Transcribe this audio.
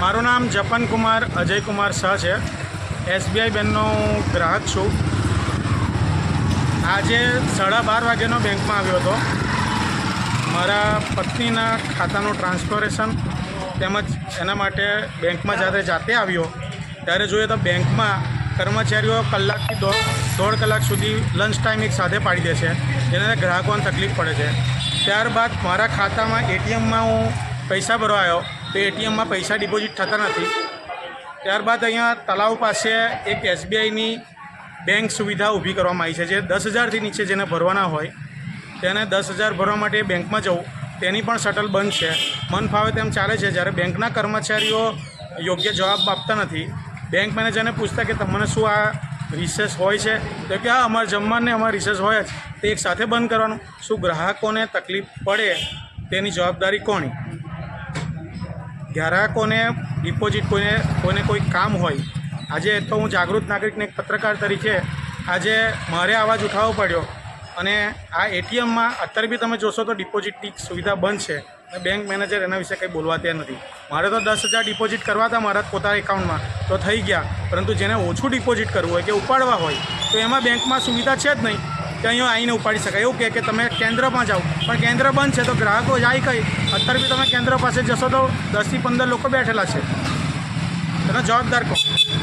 નામ જપન કુમાર અજય કુમાર શાહ છે. એસબીઆઈ બેંકનો હું ગ્રાહક છું. આજે સાડા બાર વાગ્યાનો બેંકમાં આવ્યો હતો. મારા પત્નીના ખાતાનું ટ્રાન્સફોરેશન તેમજ એના માટે બેંકમાં જ્યારે જાતે આવ્યો, ત્યારે જોઈએ તો બેંકમાં કર્મચારીઓ કલાકથી દોઢ દોઢ કલાક સુધી લંચ ટાઈમ એક સાથે પાડી દે છે. જેના ગ્રાહકોને તકલીફ પડે છે. ત્યારબાદ મારા ખાતામાં એટીએમમાં હું પૈસા ભરવા આવ્યો. તો એટીએમમાં પૈસા ડિપોઝિટ થતા નથી. ત્યારબાદ અહીંયા તલાવ પાસે એક એસબીઆઈની બેંક સુવિધા ઊભી કરવામાં આવી છે, જે દસ હજારથી નીચે જેને ભરવાના હોય, તેને દસ હજાર ભરવા માટે બેંકમાં જવું, તેની પણ શટલ બંધ છે. મન ફાવે તેમ ચાલે છે, જ્યારે બેંકના કર્મચારીઓ યોગ્ય જવાબ આપતા નથી, બેંક મેનેજરને પૂછતા કે તમને શું આ રિસેસ હોય છે? તો કે, હા, અમારે જમવાને અમારે રિસેસ હોય જ. તે એક સાથે બંધ કરવાનું. શું ગ્રાહકોને તકલીફ પડે તેની જવાબદારી કોની? ગ્રાહકોને ડિપોઝિટ કોઈને કોઈને કોઈ કામ હોય, આજે તો હું જાગૃત નાગરિકને એક પત્રકાર તરીકે આજે મારે અવાજ ઉઠાવવો પડ્યો અને આ એટીએમમાં અત્યારે બી તમે જોશો તો ડિપોઝિટની સુવિધા બંધ છે અને બેંક મેનેજર એના વિશે કંઈ બોલવા ત્યાં નથી. મારે તો દસ હજાર ડિપોઝિટ કરવા હતા મારા પોતાના એકાઉન્ટમાં તો થઈ ગયા. પરંતુ જેને ઓછું ડિપોઝિટ કરવું હોય કે ઉપાડવા હોય, તો એમાં બેંકમાં સુવિધા છે જ નહીં. કે અહીંયા આવીને ઉપાડી શકાય. એવું કહે કે તમે કેન્દ્રમાં જાઓ. પણ કેન્દ્ર બંધ છે તો ગ્રાહકો જાય કઈ? અત્યારે બી તમે કેન્દ્ર પાસે જશો તો દસથી પંદર લોકો બેઠેલા છે. એનો જવાબદાર કોણ?